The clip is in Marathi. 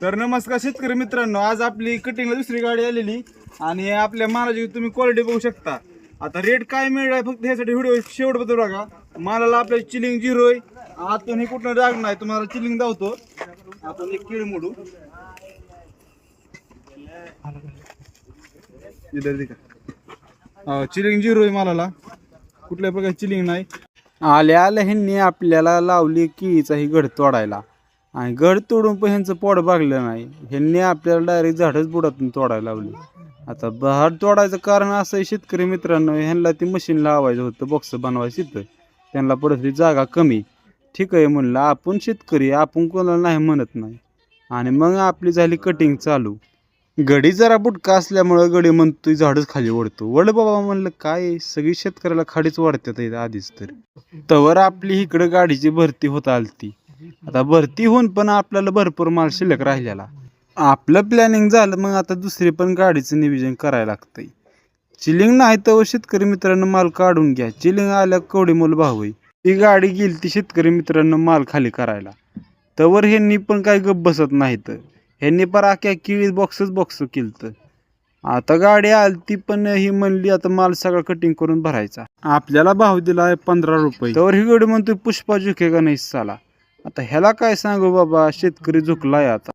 तर नमस्कार शेतकरी मित्रांनो आज आपली कटिंगला दुसरी गाडी आलेली आणि आपल्या मालाची तुम्ही क्वालिटी बघू शकता. आता रेट काय मिळणार फक्त ह्यासाठी व्हिडिओ शेवटबद्दल बघा. मालाला आपल्या चिलिंग झिरो आहे. आतून हे कुठं डाग नाही तुम्हाला चिलिंग दावतो आपण एक किळ मोडू. चिलिंग झिरो आहे मालाला. कुठल्या प्रकारची चिलिंग नाही. आल्या आल्या ह्यांनी आपल्याला लावली की ही घड तोडायला. आणि गड तोडून पण ह्यांचं पोड भागलं नाही. ह्यांनी आपल्याला डायरेक्ट झाडच बुडातून तोडायला लावली. आता झाड तोडायचं कारण असं आहे शेतकरी मित्रांनो ह्यांना ती मशीन लावायचं होतं बॉक्स बनवायचं तिथं त्यांना पडत जागा कमी. ठीक आहे म्हणलं आपण शेतकरी आपण कोणाला नाही म्हणत नाही. आणि मग आपली झाली कटिंग चालू. गडी जरा बुटका असल्यामुळं गडी म्हणतो झाडच खाली ओढतो. वड बाबा म्हणलं काय सगळी शेतकऱ्याला खाडीच वाढतात आधीच तर. तवर आपली इकडं गाडीची भरती होत आलती. आता भरती होऊन पण आपल्याला भरपूर माल शिल्लक राहिलेला. आपलं प्लॅनिंग झालं मग आता दुसरी पण गाडीचं नियोजन करायला लागतंय. चिलिंग नाही तर शेतकरी मित्रांनो माल काढून घ्या. चिलिंग आल्या कवडी मोल भाव ती गाडी गेली ती शेतकरी मित्रांनो माल खाली करायला. तवर ह्यांनी पण काय गप बसत नाहीत. ह्यांनी पण आख्या किळीत बॉक्सच बॉक्स केलं आता गाडी आली ती पण ही म्हणली आता माल सगळा कटिंग करून भरायचा. आपल्याला भाव दिला आहे पंधरा रुपये. तर ही गाडी म्हणतोय पुष्पा झुके का नाही साला? आता ह्याला काय सांगू बाबा? शेतकरी झुकलाय आता.